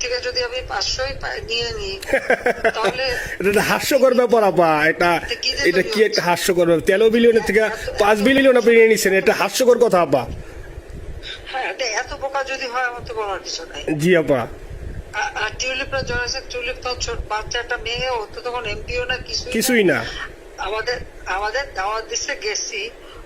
থেকে যদি আমি পাঁচশোই নিয়ে নিই তাহলে এটা হাস্যকর ব্যাপার আপা। এটা এটা কি একটা হাস্যকর ব্যাপার? তেরো বিলিয়নের থেকে পাঁচ বিলিয়ন আপনি নিয়ে নিচ্ছেন এটা হাস্যকর কথা আপা। হ্যাঁ এটা এত বোকা যদি হয় আমার তো বলার কিছু নাই। জি আপা। আর টিউলিপরা জয়েছে টিউলিপ তো ছোট বাচ্চা একটা মেয়ে ও তো তখন এমপিও না কিছুই না। কিছুই না। আমাদের আমাদের দাওয়াত দিচ্ছে গেছি।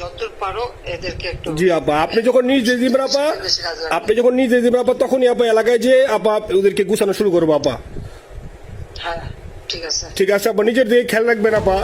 যতদূর পারো এদেরকে একটু জি আপা আপনি যখন নিজ আপা আপনি যখন নিজ আপা তখনই আপা এলাকায় যে আপা ওদেরকে গুছানো শুরু করব আপা। হ্যাঁ ঠিক আছে। ঠিক আছে আপা নিজের দিকে খেয়াল রাখবেন আপা।